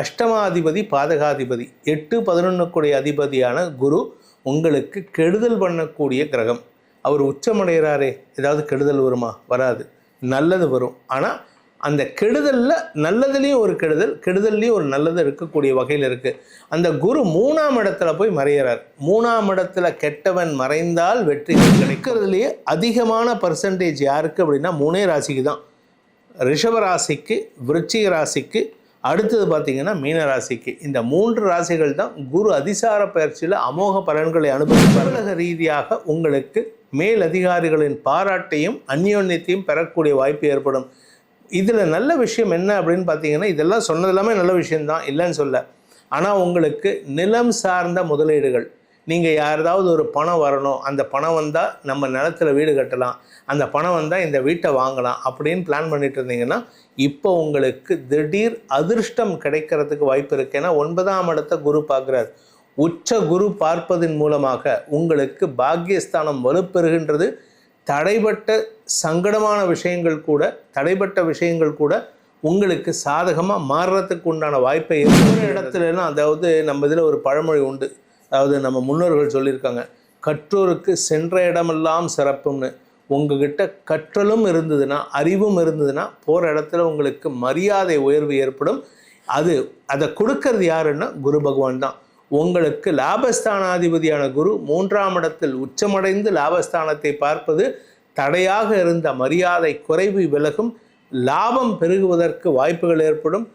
அஷ்டமாதிபதி பாதகாதிபதி எட்டு பதினொன்றுக்குடைய அதிபதியான குரு உங்களுக்கு கெடுதல் பண்ணக்கூடிய கிரகம். அவர் உச்சமடைகிறாரே ஏதாவது கெடுதல் வருமா? வராது. நல்லது வரும். ஆனால் அந்த கெடுதலில் நல்லதுலேயும் ஒரு கெடுதல் கெடுதல்லையும் ஒரு நல்லது இருக்கக்கூடிய வகையில் இருக்குது அந்த குரு மூணாம் இடத்துல போய் மறையிறார். மூணாம் இடத்துல கெட்டவன் மறைந்தால் வெற்றி கிடைக்கிறதுலேயே அதிகமான பர்சன்டேஜ் யாருக்கு அப்படின்னா மூணே ராசிக்கு தான். ரிஷப ராசிக்கு விருச்சிக ராசிக்கு அடுத்தது பார்த்தீங்கன்னா மீன ராசிக்கு இந்த மூன்று ராசிகள் தான் குரு அதிசார பயிற்சியில் அமோக பலன்களை அனுபவிப்பார்கள் ரீதியாக உங்களுக்கு மேல் அதிகாரிகளின் பாராட்டையும் அந்யோன்யத்தையும் பெறக்கூடிய வாய்ப்பு ஏற்படும். இதில் நல்ல விஷயம் என்ன அப்படின்னு பார்த்தீங்கன்னா இதெல்லாம் சொன்னது எல்லாமே நல்ல விஷயம்தான் இல்லைன்னு சொல்ல. ஆனால் உங்களுக்கு நிலம் சார்ந்த முதலீடுகள் நீங்கள் யாராவது ஒரு பணம் வரணும் அந்த பணம் வந்தால் நம்ம நிலத்துல வீடு கட்டலாம் அந்த பணம் வந்தால் இந்த வீட்டை வாங்கலாம் அப்படின்னு பிளான் பண்ணிட்டு இருந்தீங்கன்னா இப்போ உங்களுக்கு திடீர் அதிர்ஷ்டம் கிடைக்கிறதுக்கு வாய்ப்பு இருக்குது ஏன்னா ஒன்பதாம் இடத்த குரு பார்க்குறார். உச்ச குரு பார்ப்பதன் மூலமாக உங்களுக்கு பாக்கியஸ்தானம் வலுப்பெறுகின்றது. தடைப்பட்ட சங்கடமான விஷயங்கள் கூட தடைப்பட்ட விஷயங்கள் கூட உங்களுக்கு சாதகமாக மாறுறதுக்கு உண்டான வாய்ப்பை ஒரு இடத்துலலாம் அதாவது நம்ம இதில் ஒரு பழமொழி உண்டு. அதாவது நம்ம முன்னோர்கள் சொல்லியிருக்காங்க கற்றோருக்கு சென்ற இடமெல்லாம் சிறப்பும்னு. உங்ககிட்ட கற்றலும் இருந்ததுன்னா அறிவும் இருந்ததுன்னா போகிற இடத்துல உங்களுக்கு மரியாதை உயர்வு ஏற்படும். அது அதை கொடுக்கறது யாருன்னா குரு பகவான் தான். உங்களுக்கு லாபஸ்தானாதிபதியான குரு மூன்றாம் இடத்தில் உச்சமடைந்து லாபஸ்தானத்தை பார்ப்பது தடையாக இருந்த மரியாதை குறைவு விலகும் லாபம் பெருகுவதற்கு வாய்ப்புகள் ஏற்படும்.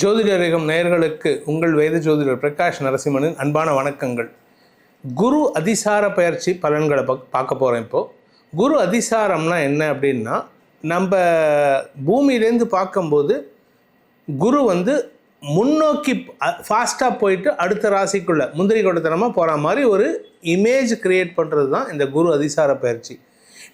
ஜோதிடரேகம் நேயர்களுக்கு உங்கள் வேத ஜோதிடர் பிரகாஷ் நரசிம்மனின் அன்பான வணக்கங்கள். குரு அதிசார பயிற்சி பலன்களை பக் பார்க்க போகிறோம் இப்போது குரு அதிசாரம்னா என்ன அப்படின்னா நம்ம பூமியிலேருந்து பார்க்கும்போது குரு வந்து முன்னோக்கி ஃபாஸ்ட்டாக போயிட்டு அடுத்த ராசிக்குள்ளே முந்திரி கொட்டத்தனமாக போகிற மாதிரி ஒரு இமேஜ் க்ரியேட் பண்ணுறது தான் இந்த குரு அதிசார பயிற்சி.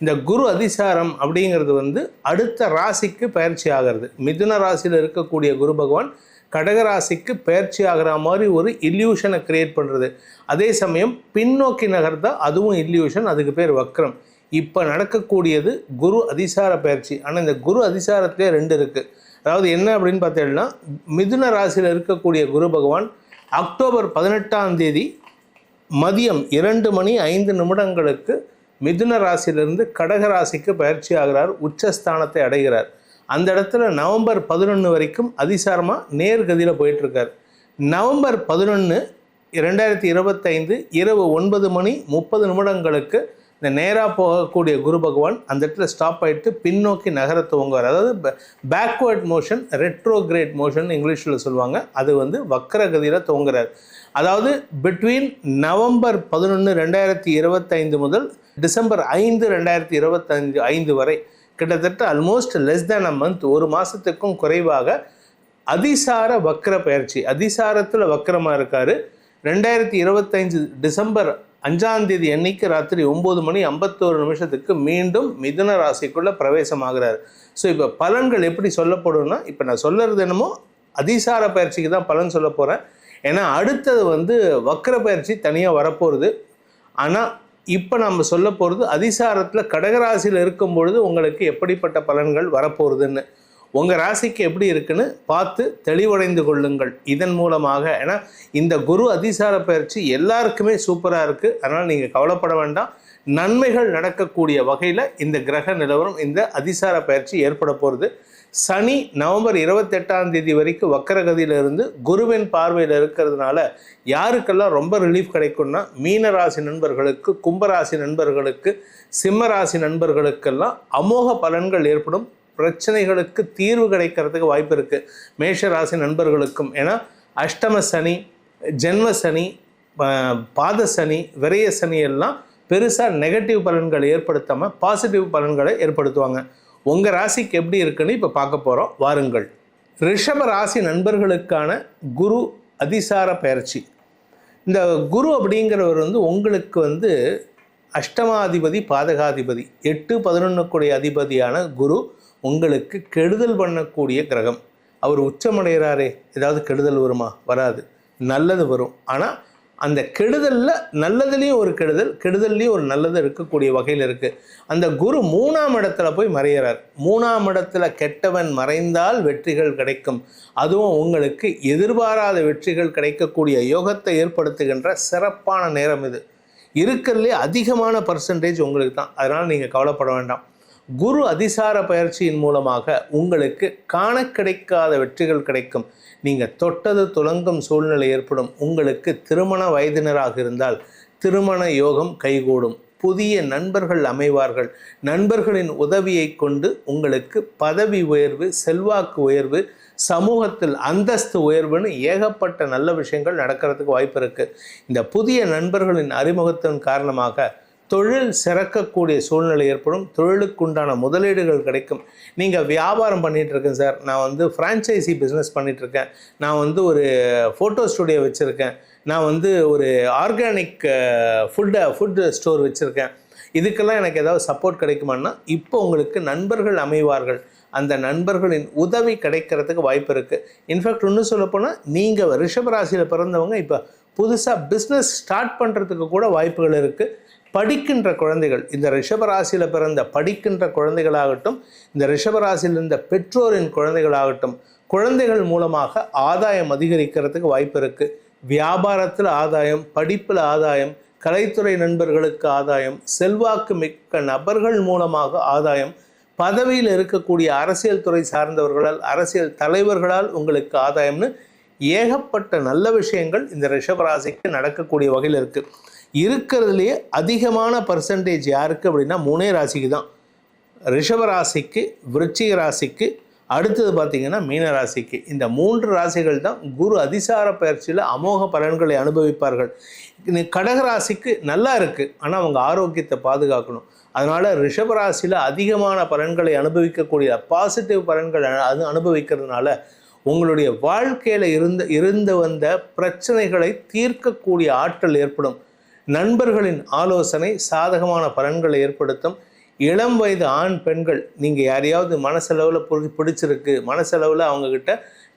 இந்த குரு அதிசாரம் அப்படிங்கிறது வந்து அடுத்த ராசிக்கு பயிற்சி ஆகிறது. மிதுன ராசியில் இருக்கக்கூடிய குரு பகவான் கடக ராசிக்கு பயிற்சி ஆகிற மாதிரி ஒரு இல்யூஷனை கிரியேட் பண்ணுறது அதே சமயம் பின்னோக்கி நகர்ந்தா அதுவும் இல்யூஷன் அதுக்கு பேர் வக்ரம். இப்போ நடக்கக்கூடியது குரு அதிசார பயிற்சி. ஆனால் இந்த குரு அதிசாரத்திலே ரெண்டு இருக்குது அதாவது என்ன அப்படின்னு பார்த்தீங்கன்னா மிதுன ராசியில் இருக்கக்கூடிய குரு பகவான் அக்டோபர் பதினெட்டாம் தேதி மதியம் இரண்டு மணி ஐந்து நிமிடங்களுக்கு மிதுன ராசியிலிருந்து கடக ராசிக்கு பயிற்சி ஆகிறார் உச்சஸ்தானத்தை அடைகிறார். அந்த இடத்துல நவம்பர் பதினொன்று வரைக்கும் அதிசாரமாக நேர்கதியில் போயிட்டுருக்கார். நவம்பர் பதினொன்று ரெண்டாயிரத்தி இருபத்தைந்து இரவு ஒன்பது மணி முப்பது நிமிடங்களுக்கு இந்த நேராக போகக்கூடிய குரு பகவான் அந்த இடத்துல ஸ்டாப் ஆகிட்டு பின்னோக்கி நகர துவங்குவார். அதாவது பேக்வேர்ட் மோஷன் ரெட்ரோகிரேட் மோஷன் இங்கிலீஷில் சொல்லுவாங்க. அது வந்து வக்கரகதியில் துவங்குறார். அதாவது பிட்வீன் நவம்பர் பதினொன்று ரெண்டாயிரத்தி இருபத்தைந்து முதல் டிசம்பர் ஐந்து ரெண்டாயிரத்தி இருபத்தஞ்சு ஐந்து வரை கிட்டத்தட்ட almost less than a month ஒரு மாதத்துக்கும் குறைவாக அதிசார வக்கர பயிற்சி அதிசாரத்தில் வக்கரமாக இருக்கார். ரெண்டாயிரத்தி இருபத்தைந்து டிசம்பர் அஞ்சாம் தேதி அன்னைக்கு ராத்திரி ஒம்பது மணி ஐம்பத்தோரு நிமிஷத்துக்கு மீண்டும் மிதுன ராசிக்குள்ளே பிரவேசமாகிறார். ஸோ இப்போ பலன்கள் எப்படி சொல்லப்படும்னா இப்போ நான் சொல்லுறது என்னமோ அதிசார பயிற்சிக்கு தான் பலன் சொல்ல போகிறேன் ஏன்னா அடுத்தது வந்து வக்கர பயிற்சி தனியாக வரப்போகிறது ஆனால் இப்போ நம்ம சொல்ல போகிறது அதிசாரத்தில் கடகராசியில் இருக்கும் பொழுது உங்களுக்கு எப்படிப்பட்ட பலன்கள் வரப்போகிறதுன்னு உங்கள் ராசிக்கு எப்படி இருக்குன்னு பார்த்து தெளிவடைந்து கொள்ளுங்கள். இதன் மூலமாக ஏன்னா இந்த குரு அதிசார பயிற்சி எல்லாருக்குமே சூப்பராக இருக்குது அதனால் நீங்கள் கவலைப்பட வேண்டாம். நன்மைகள் நடக்கக்கூடிய வகையில் இந்த கிரக நிலவரம் இந்த அதிசார பயிற்சி ஏற்பட போகிறது சனி நவம்பர் இருபத்தெட்டாம் தேதி வரைக்கும் வக்கரகதியிலிருந்து குருவின் பார்வையில் இருக்கிறதுனால யாருக்கெல்லாம் ரொம்ப ரிலீஃப் கிடைக்கும்னா மீன ராசி நண்பர்களுக்கு கும்பராசி நண்பர்களுக்கு சிம்மராசி நண்பர்களுக்கெல்லாம் அமோக பலன்கள் ஏற்படும். பிரச்சனைகளுக்கு தீர்வு கிடைக்கிறதுக்கு வாய்ப்பு இருக்குது மேஷ ராசி நண்பர்களுக்கும். ஏன்னா அஷ்டம சனி ஜென்ம சனி பாத சனி விரய சனி எல்லாம் பெருசாக நெகட்டிவ் பலன்களை ஏற்படுத்தாமல் பாசிட்டிவ் பலன்களை ஏற்படுத்துவாங்க. உங்கள் ராசிக்கு எப்படி இருக்குன்னு இப்போ பார்க்க போகிறோம் வாருங்கள். ரிஷப ராசி நண்பர்களுக்கான குரு அதிசார பயிற்சி. இந்த குரு அப்படிங்கிறவர் வந்து உங்களுக்கு வந்து அஷ்டமாதிபதி பாதகாதிபதி. எட்டு பதினொன்றுக்குடைய அதிபதியான குரு உங்களுக்கு கெடுதல் பண்ணக்கூடிய கிரகம். அவர் உச்சமடைகிறாரே ஏதாவது கெடுதல் வருமா? வராது. நல்லது வரும். ஆனால் அந்த கெடுதலில் நல்லதுலேயும் ஒரு கெடுதல் கெடுதல்லையும் ஒரு நல்லது இருக்கக்கூடிய வகையில் இருக்குது அந்த குரு மூணாம் இடத்துல போய் மறையிறார். மூணாம் இடத்துல கெட்டவன் மறைந்தால் வெற்றிகள் கிடைக்கும். அதுவும் உங்களுக்கு எதிர்பாராத வெற்றிகள் கிடைக்கக்கூடிய யோகத்தை ஏற்படுத்துகின்ற சிறப்பான நேரம் இது. இருக்கிறதுலே அதிகமான பர்சன்டேஜ் உங்களுக்கு தான். அதனால் நீங்கள் கவலைப்பட வேண்டாம். குரு அதிசார பயிற்சியின் மூலமாக உங்களுக்கு காண கிடைக்காத வெற்றிகள் கிடைக்கும். நீங்கள் தொட்டது துலங்கும் சூழ்நிலை ஏற்படும். உங்களுக்கு திருமண வயதினராக இருந்தால் திருமண யோகம் கைகூடும். புதிய நண்பர்கள் அமைவார்கள். நண்பர்களின் உதவியை கொண்டு உங்களுக்கு பதவி உயர்வு செல்வாக்கு உயர்வு சமூகத்தில் அந்தஸ்து உயர்வுன்னு ஏகப்பட்ட நல்ல விஷயங்கள் நடக்கிறதுக்கு வாய்ப்பு இருக்குது இந்த புதிய நண்பர்களின் அறிமுகத்தின் காரணமாக தொழில் சிறக்கக்கூடிய சூழ்நிலை ஏற்படும். தொழிலுக்குண்டான முதலீடுகள் கிடைக்கும். நீங்கள் வியாபாரம் பண்ணிகிட்ருக்கேன் இருக்கேன் சார். நான் வந்து ஃப்ரான்ச்சைசி பிஸ்னஸ் பண்ணிகிட்ருக்கேன் நான் வந்து ஒரு ஃபோட்டோ ஸ்டுடியோ வச்சுருக்கேன். நான் வந்து ஒரு ஆர்கானிக் ஃபுட்டை ஃபுட் ஸ்டோர் வச்சுருக்கேன். இதுக்கெல்லாம் எனக்கு ஏதாவது சப்போர்ட் கிடைக்குமான்னா இப்போ உங்களுக்கு நண்பர்கள் அமைவார்கள். அந்த நண்பர்களின் உதவி கிடைக்கிறதுக்கு வாய்ப்பு இருக்குது இன்ஃபேக்ட் இன்னும் சொல்லப்போனால் நீங்கள் ரிஷபராசியில் பிறந்தவங்க இப்போ புதுசாக பிஸ்னஸ் ஸ்டார்ட் பண்ணுறதுக்கு கூட வாய்ப்புகள் இருக்குது படிக்கின்ற குழந்தைகள் இந்த ரிஷபராசியில் பிறந்த படிக்கின்ற குழந்தைகளாகட்டும் இந்த ரிஷபராசியில் இருந்த பெற்றோரின் குழந்தைகளாகட்டும் குழந்தைகள் மூலமாக ஆதாயம் அதிகரிக்கிறதுக்கு வாய்ப்பு இருக்குது வியாபாரத்தில் ஆதாயம் படிப்பில் ஆதாயம் கலைத்துறை நண்பர்களுக்கு ஆதாயம் செல்வாக்கு மிக்க நபர்கள் மூலமாக ஆதாயம் பதவியில் இருக்கக்கூடிய அரசியல் துறை சார்ந்தவர்களால் அரசியல் தலைவர்களால் உங்களுக்கு ஆதாயம்னு ஏகப்பட்ட நல்ல விஷயங்கள் இந்த ரிஷபராசிக்கு நடக்கக்கூடிய வகையில் இருக்குது இருக்கிறதுலையே அதிகமான பர்சன்டேஜ் யாருக்கு அப்படின்னா மூணே ராசிக்கு தான் ரிஷப ராசிக்கு விருச்சிக ராசிக்கு அடுத்தது பார்த்தீங்கன்னா மீன ராசிக்கு. இந்த மூன்று ராசிகள் தான் குரு அதிசார பயிற்சியில் அமோக பலன்களை அனுபவிப்பார்கள். கடக ராசிக்கு நல்லா இருக்குது ஆனால் அவங்க ஆரோக்கியத்தை பாதுகாக்கணும். அதனால் ரிஷபராசியில் அதிகமான பலன்களை அனுபவிக்கக்கூடிய பாசிட்டிவ் பலன்கள் அது அனுபவிக்கிறதுனால உங்களுடைய வாழ்க்கையில் இருந்த இருந்து வந்த பிரச்சனைகளை தீர்க்கக்கூடிய ஆற்றல் ஏற்படும். நண்பர்களின் ஆலோசனை சாதகமான பலன்களை ஏற்படுத்தும். இளம் வயது ஆண் பெண்கள் நீங்கள் யாரையாவது மனசளவில் புரி பிடிச்சிருக்கு மனசளவில் அவங்கக்கிட்ட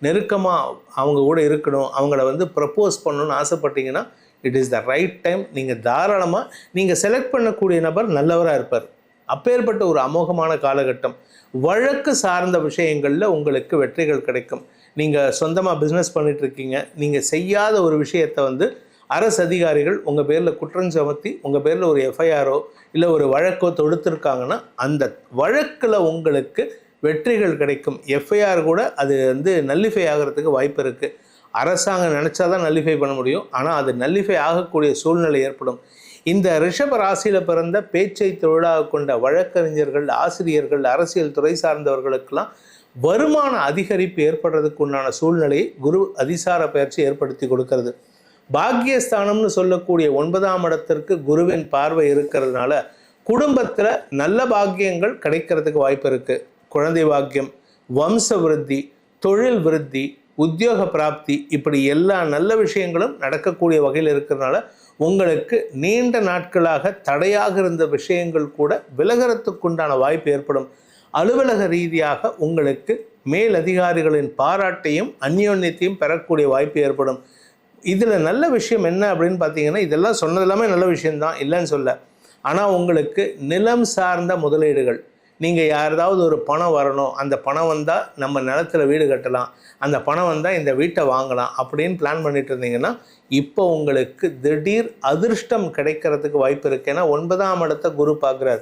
நெருக்கமாக அவங்க கூட இருக்கணும் அவங்கள வந்து ப்ரப்போஸ் பண்ணணும்னு ஆசைப்பட்டீங்கன்னா it is the right time நீங்கள் தாராளமாக நீங்கள் செலக்ட் பண்ணக்கூடிய நபர் நல்லவராக இருப்பார். அப்பேற்பட்ட ஒரு அமோகமான காலகட்டம். வழக்கு சார்ந்த விஷயங்களில் உங்களுக்கு வெற்றிகள் கிடைக்கும். நீங்கள் சொந்தமாக பிஸ்னஸ் பண்ணிகிட்ருக்கீங்க நீங்கள் செய்யாத ஒரு விஷயத்தை வந்து அரசு அதிகாரிகள் உங்கள் பேரில் குற்றம் சுமத்தி உங்கள் பேரில் ஒரு எஃப்ஐஆரோ இல்லை ஒரு வழக்கோ தொடுத்துருக்காங்கன்னா அந்த வழக்கில் உங்களுக்கு வெற்றிகள் கிடைக்கும். எஃப்ஐஆர் கூட அது வந்து நல்லிஃபை ஆகிறதுக்கு வாய்ப்பு இருக்குது அரசாங்கம் நினச்சா தான் நல்லிஃபை பண்ண முடியும். ஆனால் அது நல்லிஃபை ஆகக்கூடிய சூழ்நிலை ஏற்படும். இந்த ரிஷப ராசியில் பிறந்த பேச்சை தொழிலாக கொண்ட வழக்கறிஞர்கள் ஆசிரியர்கள் அரசியல் துறை சார்ந்தவர்களுக்கெல்லாம் வருமான அதிகரிப்பு ஏற்படுறதுக்கு உண்டான சூழ்நிலையை குரு அதிசார பயிற்சி ஏற்படுத்தி கொடுக்கறது. பாக்கியஸ்தானம்னு சொல்லக்கூடிய ஒன்பதாம் இடத்திற்கு குருவின் பார்வை இருக்கிறதுனால குடும்பத்தில் நல்ல பாக்கியங்கள் கிடைக்கிறதுக்கு வாய்ப்பு இருக்குது குழந்தை பாக்கியம் வம்ச விருத்தி தொழில் விருத்தி உத்தியோக பிராப்தி இப்படி எல்லா நல்ல விஷயங்களும் நடக்கக்கூடிய வகையில் இருக்கிறதுனால உங்களுக்கு நீண்ட நாட்களாக தடையாக இருந்த விஷயங்கள் கூட விலகிறதுக்குண்டான வாய்ப்பு ஏற்படும். அலுவலக ரீதியாக உங்களுக்கு மேலதிகாரிகளின் பாராட்டையும் அந்யோன்யத்தையும் பெறக்கூடிய வாய்ப்பு ஏற்படும். இதில் நல்ல விஷயம் என்ன அப்படின்னு பார்த்தீங்கன்னா இதெல்லாம் சொன்னது எல்லாமே நல்ல விஷயம்தான் இல்லைன்னு சொல்ல. ஆனால் உங்களுக்கு நிலம் சார்ந்த முதலீடுகள் நீங்கள் யாராவது ஒரு பணம் வரணும் அந்த பணம் வந்தால் நம்ம நிலத்தில் வீடு கட்டலாம் அந்த பணம் வந்தால் இந்த வீட்டை வாங்கலாம் அப்படின்னு பிளான் பண்ணிட்டு இருந்தீங்கன்னா இப்போ உங்களுக்கு திடீர் அதிர்ஷ்டம் கிடைக்கிறதுக்கு வாய்ப்பு இருக்குது ஏன்னா ஒன்பதாம் இடத்த குரு பார்க்குறாரு.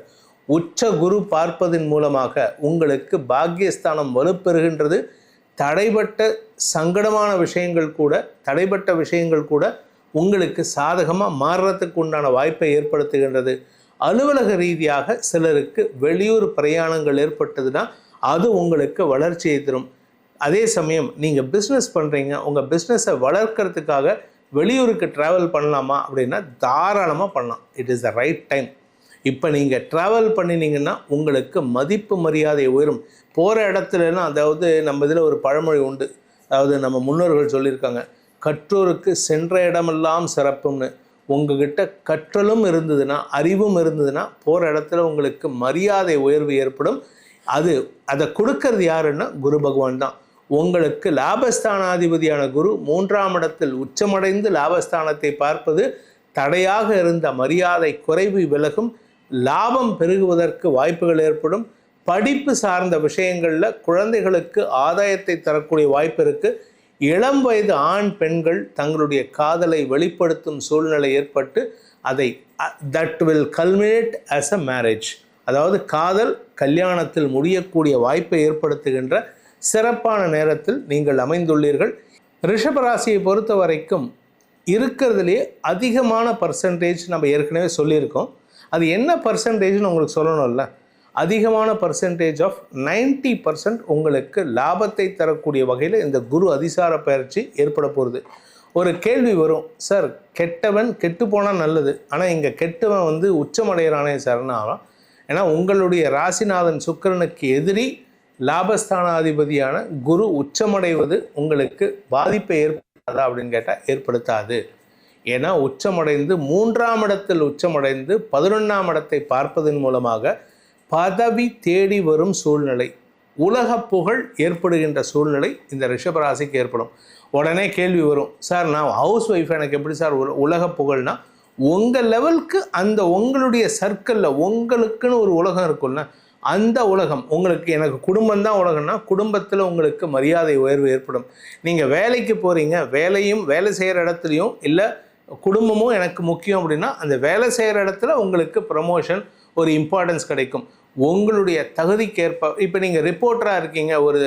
உச்ச குரு பார்ப்பதன் மூலமாக உங்களுக்கு பாக்கியஸ்தானம் வலுப்பெறுகின்றது தடைபட்ட சங்கடமான விஷயங்கள் கூட தடைபட்ட விஷயங்கள் கூட உங்களுக்கு சாதகமாக மாறுறதுக்கு உண்டான வாய்ப்பை ஏற்படுத்துகின்றது. அலுவலக ரீதியாக சிலருக்கு வெளியூர் பிரயாணங்கள் ஏற்பட்டதுன்னா அது உங்களுக்கு வளர்ச்சியை தரும். அதே சமயம் நீங்கள் பிஸ்னஸ் பண்ணுறீங்க உங்கள் பிஸ்னஸை வளர்க்கறதுக்காக வெளியூருக்கு ட்ராவல் பண்ணலாமா அப்படின்னா தாராளமாக பண்ணலாம். It is the right time இப்போ நீங்கள் ட்ராவல் பண்ணினீங்கன்னா உங்களுக்கு மதிப்பு மரியாதை உயரும். போகிற இடத்துலலாம் அதாவது நம்ம இதில் ஒரு பழமொழி உண்டு. அதாவது நம்ம முன்னோர்கள் சொல்லியிருக்காங்க கற்றோருக்கு சென்ற இடமெல்லாம் சிறப்பும்னு. உங்ககிட்ட கற்றலும் இருந்ததுன்னா அறிவும் இருந்ததுன்னா போகிற இடத்துல உங்களுக்கு மரியாதை உயர்வு ஏற்படும். அது அதை கொடுக்கறது யாருன்னா குரு பகவான் தான். உங்களுக்கு லாபஸ்தானாதிபதியான குரு மூன்றாம் இடத்தில் உச்சமடைந்து லாபஸ்தானத்தை பார்ப்பது தடையாக இருந்த மரியாதை குறைவு விலகும். லாபம் பெருகுவதற்கு வாய்ப்புகள் ஏற்படும். படிப்பு சார்ந்த விஷயங்களில் குழந்தைகளுக்கு ஆதாயத்தை தரக்கூடிய வாய்ப்பு இருக்குது இளம் வயது ஆண் பெண்கள் தங்களுடைய காதலை வெளிப்படுத்தும் சூழ்நிலை ஏற்பட்டு அதை that will culminate as a marriage அதாவது காதல் கல்யாணத்தில் முடியக்கூடிய வாய்ப்பை ஏற்படுத்துகின்ற சிறப்பான நேரத்தில் நீங்கள் அமைந்துள்ளீர்கள். ரிஷபராசியை பொறுத்த வரைக்கும் இருக்கிறதுலே அதிகமான பர்சன்டேஜ் நம்ம ஏற்கனவே சொல்லியிருக்கோம். அது என்ன பர்சன்டேஜ்னு உங்களுக்கு சொல்லணும்ல? அதிகமான பர்சன்டேஜ் ஆஃப் 90% பர்சன்ட் உங்களுக்கு லாபத்தை தரக்கூடிய வகையில் இந்த குரு அதிசார பயிற்சி ஏற்பட போகுது. ஒரு கேள்வி வரும் சார் கெட்டவன் கெட்டு போனால் நல்லது. ஆனால் இங்கே கெட்டவன் வந்து உச்சமடைகிறானே சார்னா ஏன்னா உங்களுடைய ராசிநாதன் சுக்கிரனுக்கு எதிரி லாபஸ்தானாதிபதியான குரு உச்சமடைவது உங்களுக்கு பாதிப்பை ஏற்படுத்தாதா அப்படின்னு கேட்டால் ஏற்படுத்தாது. ஏன்னா உச்சமடைந்து மூன்றாம் இடத்தில் உச்சமடைந்து பதினொன்றாம் இடத்தை பார்ப்பதன் மூலமாக பதவி தேடி வரும் சூழ்நிலை உலக புகழ் ஏற்படுகின்ற சூழ்நிலை இந்த ரிஷபராசிக்கு ஏற்படும். உடனே கேள்வி வரும் சார் நான் ஹவுஸ் ஒய்ஃப் எனக்கு எப்படி சார் உலக புகழ்னா? உங்கள் லெவலுக்கு அந்த உங்களுடைய சர்க்கிளில் உங்களுக்குன்னு ஒரு உலகம் இருக்கும்ல அந்த உலகம் உங்களுக்கு எனக்கு குடும்பம் தான் உலகம்னா குடும்பத்தில் உங்களுக்கு மரியாதை உயர்வு ஏற்படும். நீங்கள் வேலைக்கு போகிறீங்க வேலையும் வேலை செய்கிற இடத்துலையும் இல்லை குடும்பமும் எனக்கு முக்கியம் அப்படின்னா அந்த வேலை செய்கிற இடத்துல உங்களுக்கு ப்ரமோஷன் ஒரு இம்பார்ட்டன்ஸ் கிடைக்கும். உங்களுடைய தகுதிக்கேற்ப இப்போ நீங்கள் ரிப்போர்ட்டராக இருக்கீங்க ஒரு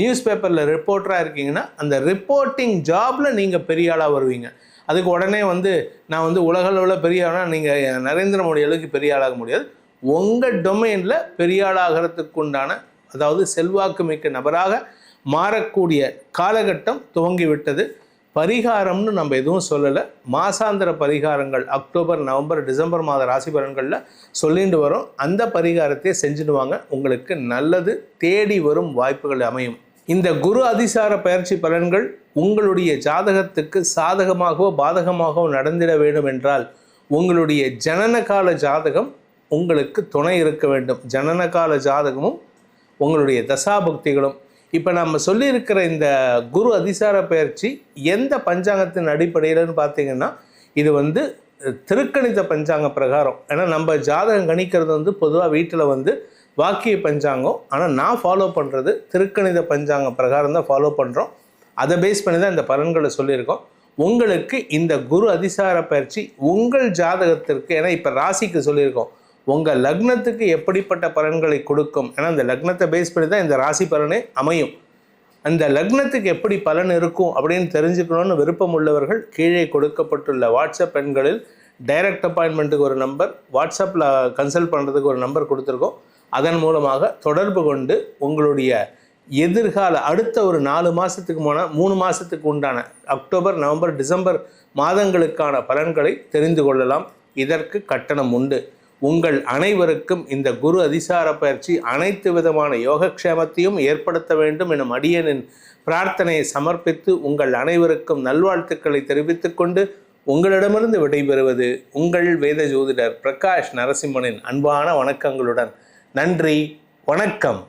நியூஸ் பேப்பரில் ரிப்போர்ட்டராக இருக்கீங்கன்னா அந்த ரிப்போர்ட்டிங் ஜாபில் நீங்கள் பெரிய ஆளாக வருவீங்க. அதுக்கு உடனே வந்து நான் வந்து உலகளவில் பெரிய ஆளாக நீங்கள் நரேந்திர மோடி அளவுக்கு பெரிய ஆளாக முடியாது. உங்கள் டொமைனில் பெரிய ஆளாகிறதுக்கு உண்டான அதாவது செல்வாக்கு மிக்க நபராக மாறக்கூடிய காலகட்டம் துவங்கிவிட்டது. பரிகாரம்னு நம்ம எதுவும் சொல்லலை. மாசாந்திர பரிகாரங்கள் அக்டோபர் நவம்பர் டிசம்பர் மாத ராசி பலன்களில் சொல்லிட்டு வரோம். அந்த பரிகாரத்தை செஞ்சுடுவாங்க உங்களுக்கு நல்லது தேடி வரும் வாய்ப்புகள் அமையும். இந்த குரு அதிசார பயிற்சி பலன்கள் உங்களுடைய ஜாதகத்துக்கு சாதகமாகவோ பாதகமாகவோ நடந்திட வேண்டும் என்றால் உங்களுடைய ஜனனகால ஜாதகம் உங்களுக்கு துணை இருக்க வேண்டும். ஜனனகால ஜாதகமும் உங்களுடைய தசாபக்திகளும் இப்போ நம்ம சொல்லியிருக்கிற இந்த குரு அதிசார பயிற்சி எந்த பஞ்சாங்கத்தின் அடிப்படையில்னு பார்த்தீங்கன்னா இது வந்து திருக்கணித பஞ்சாங்க பிரகாரம். ஏன்னா நம்ம ஜாதகம் கணிக்கிறது வந்து பொதுவாக வீட்டில் வந்து வாக்கிய பஞ்சாங்கம். ஆனால் நான் ஃபாலோ பண்ணுறது திருக்கணித பஞ்சாங்க பிரகாரம் தான் ஃபாலோ பண்ணுறோம் அதை பேஸ் பண்ணி தான் இந்த பலன்களை சொல்லியிருக்கோம். உங்களுக்கு இந்த குரு அதிசார பயிற்சி உங்கள் ஜாதகத்திற்கு ஏன்னா இப்போ ராசிக்கு சொல்லியிருக்கோம். உங்கள் லக்னத்துக்கு எப்படிப்பட்ட பலன்களை கொடுக்கும்? ஏன்னா அந்த லக்னத்தை பேஸ் பண்ணி தான் இந்த ராசி பலனே அமையும். அந்த லக்னத்துக்கு எப்படி பலன் இருக்கும் அப்படின்னு தெரிஞ்சுக்கணும்னு விருப்பம் உள்ளவர்கள் கீழே கொடுக்கப்பட்டுள்ள வாட்ஸ்அப் எண்களில் டைரக்ட் அப்பாயின்மெண்ட்டுக்கு ஒரு நம்பர் வாட்ஸ்அப்பில் கன்சல்ட் பண்ணுறதுக்கு ஒரு நம்பர் கொடுத்துருக்கோம். அதன் மூலமாக தொடர்பு கொண்டு உங்களுடைய எதிர்கால அடுத்த ஒரு நாலு மாதத்துக்கு போனால் மூணு மாதத்துக்கு உண்டான அக்டோபர் நவம்பர் டிசம்பர் மாதங்களுக்கான பலன்களை தெரிந்து கொள்ளலாம். இதற்கு கட்டணம் உண்டு. உங்கள் அனைவருக்கும் இந்த குரு அதிசார பயிற்சி அனைத்து விதமான யோகக்ஷேமத்தையும் ஏற்படுத்த வேண்டும் எனும் அடியனின் பிரார்த்தனையை சமர்ப்பித்து உங்கள் அனைவருக்கும் நல்வாழ்த்துக்களை தெரிவித்துக் கொண்டு உங்களிடமிருந்து விடைபெறுவது உங்கள் வேத ஜோதிடர் பிரகாஷ் நரசிம்மனின் அன்பான வணக்கங்களுடன். நன்றி வணக்கம்.